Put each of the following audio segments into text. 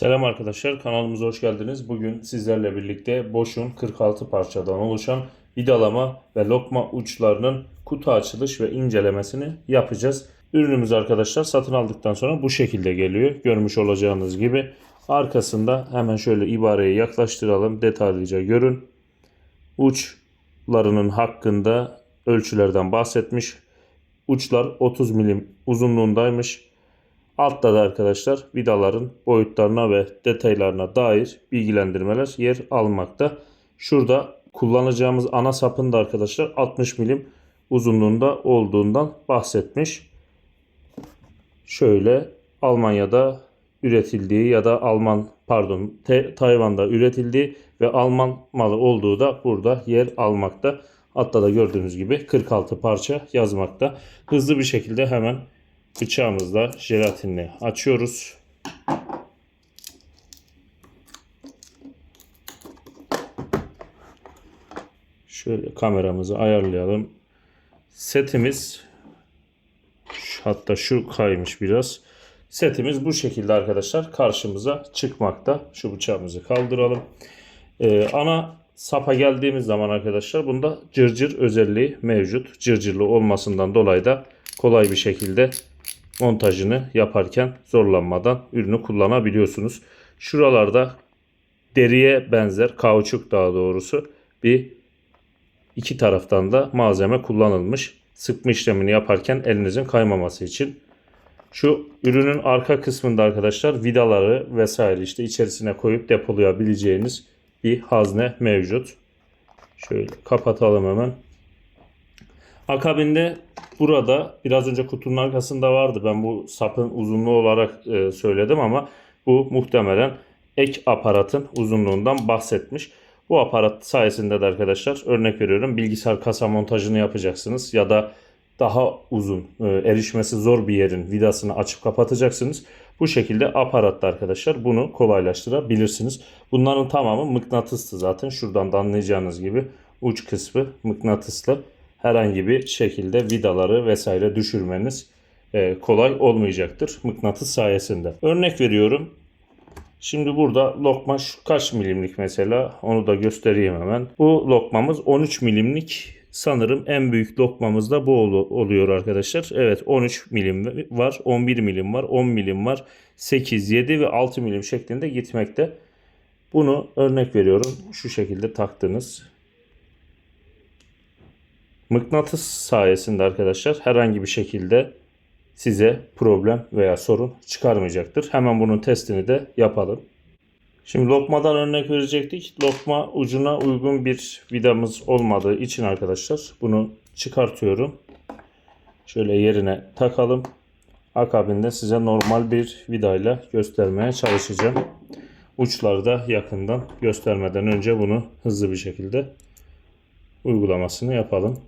Selam arkadaşlar kanalımıza hoş geldiniz. Bugün sizlerle birlikte Bosch'un 46 parçadan oluşan vidalama ve lokma uçlarının kutu açılış ve incelemesini yapacağız. Ürünümüz arkadaşlar satın aldıktan sonra bu şekilde geliyor. Görmüş olacağınız gibi. Arkasında hemen şöyle ibareyi yaklaştıralım. Detaylıca görün. Uçlarının hakkında ölçülerden bahsetmiş. Uçlar 30 milim uzunluğundaymış. Altta da arkadaşlar vidaların boyutlarına ve detaylarına dair bilgilendirmeler yer almakta. Şurada kullanacağımız ana sapın da arkadaşlar 60 milim uzunluğunda olduğundan bahsetmiş. Şöyle Almanya'da üretildiği ya da Alman pardon Tayvan'da üretildiği ve Alman malı olduğu da burada yer almakta. Altta da gördüğünüz gibi 46 parça yazmakta. Hızlı bir şekilde hemen bıçağımızla jelatinini açıyoruz. Şöyle kameramızı ayarlayalım. Setimiz hatta şu kaymış biraz. Setimiz bu şekilde arkadaşlar karşımıza çıkmakta. Şu bıçağımızı kaldıralım. Ee, ana sapa geldiğimiz zaman arkadaşlar bunda cırcır özelliği mevcut. Cırcırlı olmasından dolayı da kolay bir şekilde montajını yaparken zorlanmadan ürünü kullanabiliyorsunuz. Şuralarda deriye benzer kauçuk daha doğrusu bir iki taraftan da malzeme kullanılmış. Sıkma işlemini yaparken elinizin kaymaması için. Şu ürünün arka kısmında arkadaşlar vidaları vesaire işte içerisine koyup depolayabileceğiniz bir hazne mevcut. Şöyle kapatalım hemen. Akabinde burada biraz önce kutunun arkasında vardı. Ben bu sapın uzunluğu olarak e, söyledim ama bu muhtemelen ek aparatın uzunluğundan bahsetmiş. Bu aparat sayesinde de arkadaşlar örnek veriyorum bilgisayar kasa montajını yapacaksınız ya da daha uzun e, erişmesi zor bir yerin vidasını açıp kapatacaksınız. Bu şekilde aparatta arkadaşlar bunu kolaylaştırabilirsiniz. Bunların tamamı mıknatıstı zaten. Şuradan da anlayacağınız gibi uç kısmı mıknatıslı. Herhangi bir şekilde vidaları vesaire düşürmeniz e, kolay olmayacaktır mıknatıs sayesinde. Örnek veriyorum. Şimdi burada lokma şu kaç milimlik mesela onu da göstereyim hemen. Bu lokmamız 13 milimlik sanırım en büyük lokmamız da bu ol- oluyor arkadaşlar. Evet 13 milim var 11 milim var 10 milim var 8 7 ve 6 milim şeklinde gitmekte. Bunu örnek veriyorum şu şekilde taktınız. Mıknatıs sayesinde arkadaşlar herhangi bir şekilde size problem veya sorun çıkarmayacaktır. Hemen bunun testini de yapalım. Şimdi lokmadan örnek verecektik. Lokma ucuna uygun bir vidamız olmadığı için arkadaşlar bunu çıkartıyorum. Şöyle yerine takalım. Akabinde size normal bir vidayla göstermeye çalışacağım. Uçlarda yakından göstermeden önce bunu hızlı bir şekilde uygulamasını yapalım.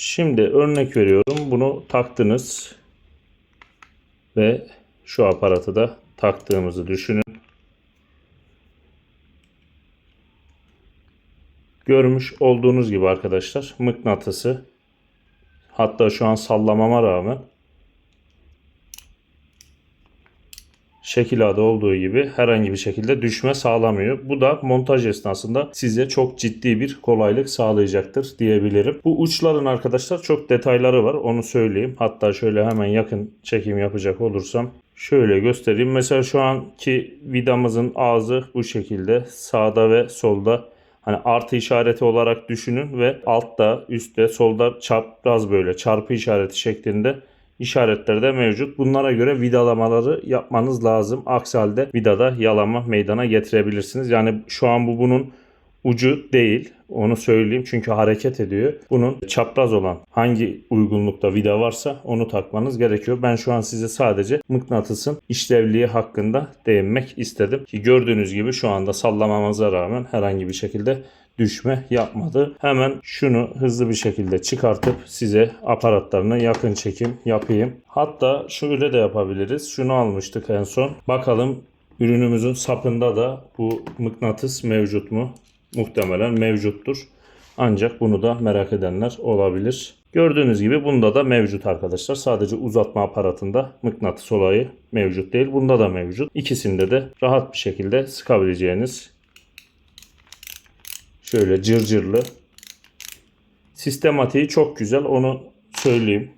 Şimdi örnek veriyorum. Bunu taktınız ve şu aparatı da taktığımızı düşünün. Görmüş olduğunuz gibi arkadaşlar mıknatısı hatta şu an sallamama rağmen şekil adı olduğu gibi herhangi bir şekilde düşme sağlamıyor. Bu da montaj esnasında size çok ciddi bir kolaylık sağlayacaktır diyebilirim. Bu uçların arkadaşlar çok detayları var onu söyleyeyim. Hatta şöyle hemen yakın çekim yapacak olursam şöyle göstereyim. Mesela şu anki vidamızın ağzı bu şekilde sağda ve solda Hani artı işareti olarak düşünün ve altta, üstte, solda çapraz böyle çarpı işareti şeklinde işaretler de mevcut. Bunlara göre vidalamaları yapmanız lazım. Aksi halde vidada yalama meydana getirebilirsiniz. Yani şu an bu bunun ucu değil. Onu söyleyeyim çünkü hareket ediyor. Bunun çapraz olan hangi uygunlukta vida varsa onu takmanız gerekiyor. Ben şu an size sadece mıknatısın işlevliği hakkında değinmek istedim. Ki gördüğünüz gibi şu anda sallamamıza rağmen herhangi bir şekilde düşme yapmadı. Hemen şunu hızlı bir şekilde çıkartıp size aparatlarını yakın çekim yapayım. Hatta şöyle de yapabiliriz. Şunu almıştık en son. Bakalım ürünümüzün sapında da bu mıknatıs mevcut mu? Muhtemelen mevcuttur. Ancak bunu da merak edenler olabilir. Gördüğünüz gibi bunda da mevcut arkadaşlar. Sadece uzatma aparatında mıknatıs olayı mevcut değil. Bunda da mevcut. İkisinde de rahat bir şekilde sıkabileceğiniz şöyle cırcırlı sistematiği çok güzel onu söyleyeyim.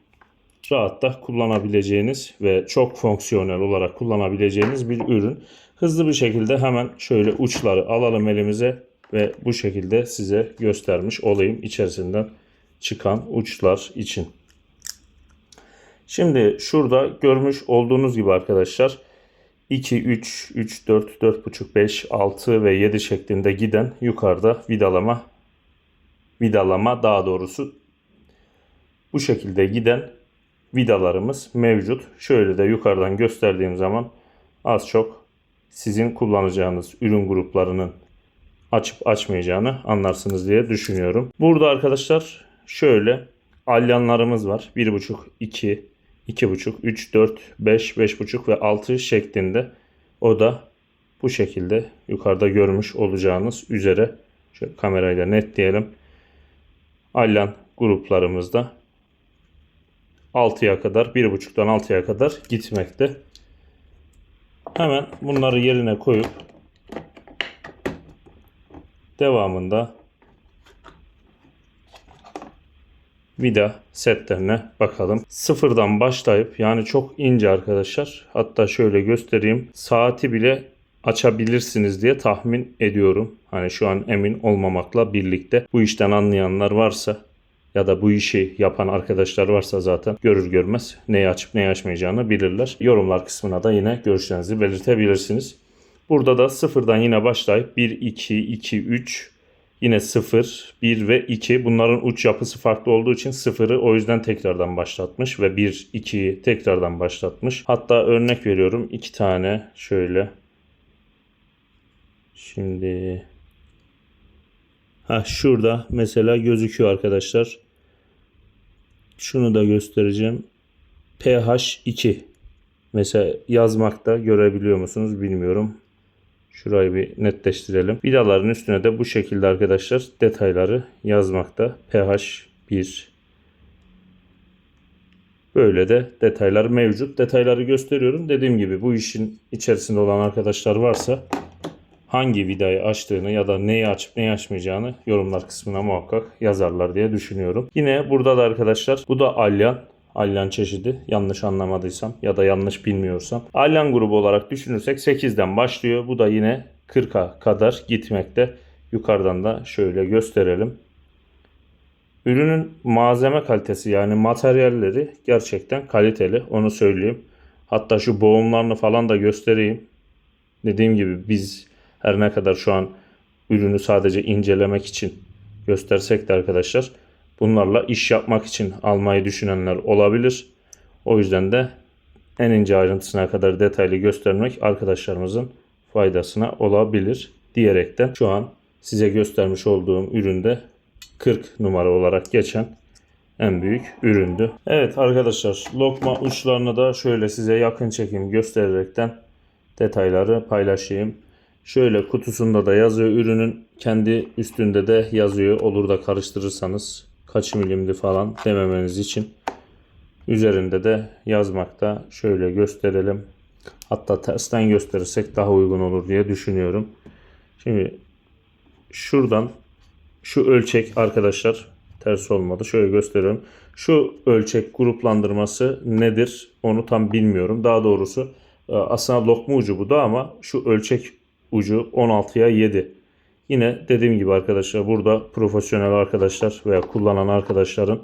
Rahatla kullanabileceğiniz ve çok fonksiyonel olarak kullanabileceğiniz bir ürün. Hızlı bir şekilde hemen şöyle uçları alalım elimize ve bu şekilde size göstermiş olayım içerisinden çıkan uçlar için. Şimdi şurada görmüş olduğunuz gibi arkadaşlar 2, 3, 3, 4, 4,5, 5, 6 ve 7 şeklinde giden yukarıda vidalama vidalama daha doğrusu bu şekilde giden vidalarımız mevcut. Şöyle de yukarıdan gösterdiğim zaman az çok sizin kullanacağınız ürün gruplarının açıp açmayacağını anlarsınız diye düşünüyorum. Burada arkadaşlar şöyle alyanlarımız var. 1.5, 2, 2.5, 3, 4, 5, 5.5 ve 6 şeklinde. O da bu şekilde yukarıda görmüş olacağınız üzere şöyle kamerayla netleyelim. Alyan gruplarımızda 6'ya kadar 1.5'tan 6'ya kadar gitmekte. Hemen bunları yerine koyup devamında vida setlerine bakalım. Sıfırdan başlayıp yani çok ince arkadaşlar. Hatta şöyle göstereyim. Saati bile açabilirsiniz diye tahmin ediyorum. Hani şu an emin olmamakla birlikte bu işten anlayanlar varsa ya da bu işi yapan arkadaşlar varsa zaten görür görmez neyi açıp neyi açmayacağını bilirler. Yorumlar kısmına da yine görüşlerinizi belirtebilirsiniz. Burada da sıfırdan yine başlayıp 1, 2, 2, 3, yine 0, 1 ve 2. Bunların uç yapısı farklı olduğu için 0'ı o yüzden tekrardan başlatmış ve 1, 2'yi tekrardan başlatmış. Hatta örnek veriyorum 2 tane şöyle. Şimdi Ha şurada mesela gözüküyor arkadaşlar. Şunu da göstereceğim. pH2 mesela yazmakta görebiliyor musunuz bilmiyorum. Şurayı bir netleştirelim. Vidaların üstüne de bu şekilde arkadaşlar detayları yazmakta. pH 1 Böyle de detaylar mevcut. Detayları gösteriyorum. Dediğim gibi bu işin içerisinde olan arkadaşlar varsa hangi vidayı açtığını ya da neyi açıp neyi açmayacağını yorumlar kısmına muhakkak yazarlar diye düşünüyorum. Yine burada da arkadaşlar bu da alyan. Alyan çeşidi yanlış anlamadıysam ya da yanlış bilmiyorsam. Alyan grubu olarak düşünürsek 8'den başlıyor. Bu da yine 40'a kadar gitmekte. Yukarıdan da şöyle gösterelim. Ürünün malzeme kalitesi yani materyalleri gerçekten kaliteli onu söyleyeyim. Hatta şu boğumlarını falan da göstereyim. Dediğim gibi biz her ne kadar şu an ürünü sadece incelemek için göstersek de arkadaşlar bunlarla iş yapmak için almayı düşünenler olabilir. O yüzden de en ince ayrıntısına kadar detaylı göstermek arkadaşlarımızın faydasına olabilir diyerekten şu an size göstermiş olduğum üründe 40 numara olarak geçen en büyük üründü. Evet arkadaşlar lokma uçlarını da şöyle size yakın çekim göstererekten detayları paylaşayım. Şöyle kutusunda da yazıyor ürünün kendi üstünde de yazıyor. Olur da karıştırırsanız kaç milimdi falan dememeniz için. Üzerinde de yazmakta. Şöyle gösterelim. Hatta tersten gösterirsek daha uygun olur diye düşünüyorum. Şimdi şuradan şu ölçek arkadaşlar ters olmadı. Şöyle gösteriyorum. Şu ölçek gruplandırması nedir onu tam bilmiyorum. Daha doğrusu e, aslında lokma ucu bu da ama şu ölçek ucu 16'ya 7. Yine dediğim gibi arkadaşlar burada profesyonel arkadaşlar veya kullanan arkadaşların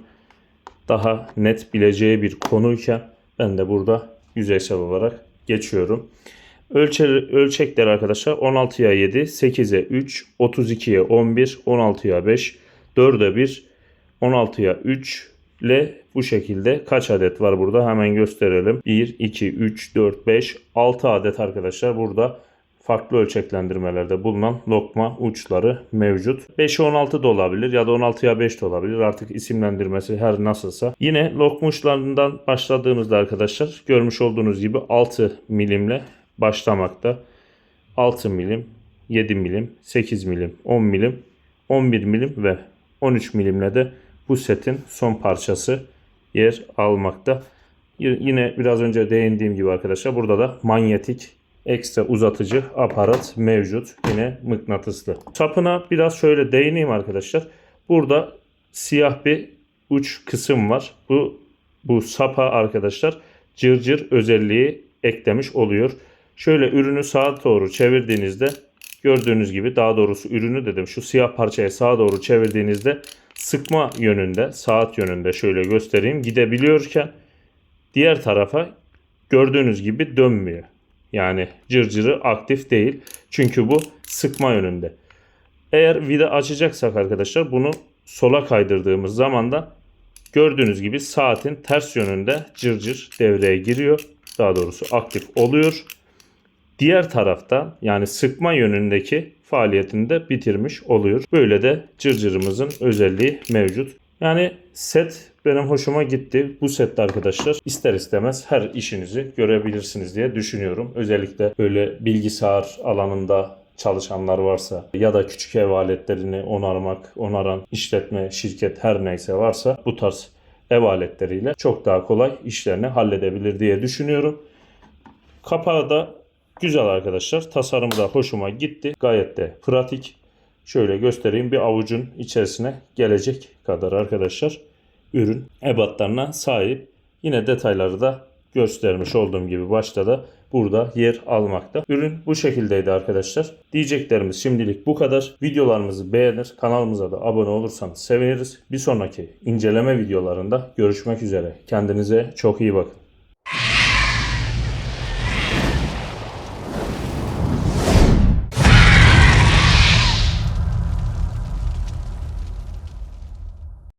daha net bileceği bir konuyken ben de burada yüzeysel olarak geçiyorum. Ölçe, ölçekler arkadaşlar 16'ya 7, 8'e 3, 32'ye 11, 16'ya 5, 4'e 1, 16'ya 3 ile bu şekilde kaç adet var burada hemen gösterelim. 1, 2, 3, 4, 5, 6 adet arkadaşlar burada farklı ölçeklendirmelerde bulunan lokma uçları mevcut. 5'e 16 da olabilir ya da 16'ya 5 de olabilir. Artık isimlendirmesi her nasılsa. Yine lokma uçlarından başladığımızda arkadaşlar görmüş olduğunuz gibi 6 milimle başlamakta. 6 milim, 7 milim, 8 milim, 10 milim, 11 milim ve 13 milimle de bu setin son parçası yer almakta. Yine biraz önce değindiğim gibi arkadaşlar burada da manyetik ekstra uzatıcı aparat mevcut. Yine mıknatıslı. Sapına biraz şöyle değineyim arkadaşlar. Burada siyah bir uç kısım var. Bu bu sapa arkadaşlar cırcır özelliği eklemiş oluyor. Şöyle ürünü sağa doğru çevirdiğinizde gördüğünüz gibi daha doğrusu ürünü dedim şu siyah parçayı sağa doğru çevirdiğinizde sıkma yönünde saat yönünde şöyle göstereyim gidebiliyorken diğer tarafa gördüğünüz gibi dönmüyor. Yani cırcırı aktif değil. Çünkü bu sıkma yönünde. Eğer vida açacaksak arkadaşlar bunu sola kaydırdığımız zaman da gördüğünüz gibi saatin ters yönünde cırcır devreye giriyor. Daha doğrusu aktif oluyor. Diğer tarafta yani sıkma yönündeki faaliyetini de bitirmiş oluyor. Böyle de cırcırımızın özelliği mevcut. Yani set benim hoşuma gitti. Bu sette arkadaşlar ister istemez her işinizi görebilirsiniz diye düşünüyorum. Özellikle böyle bilgisayar alanında çalışanlar varsa ya da küçük ev aletlerini onarmak, onaran işletme, şirket her neyse varsa bu tarz ev aletleriyle çok daha kolay işlerini halledebilir diye düşünüyorum. Kapağı da güzel arkadaşlar. Tasarımı da hoşuma gitti. Gayet de pratik. Şöyle göstereyim bir avucun içerisine gelecek kadar arkadaşlar ürün ebatlarına sahip. Yine detayları da göstermiş olduğum gibi başta da burada yer almakta. Ürün bu şekildeydi arkadaşlar. Diyeceklerimiz şimdilik bu kadar. Videolarımızı beğenir, kanalımıza da abone olursanız seviniriz. Bir sonraki inceleme videolarında görüşmek üzere. Kendinize çok iyi bakın.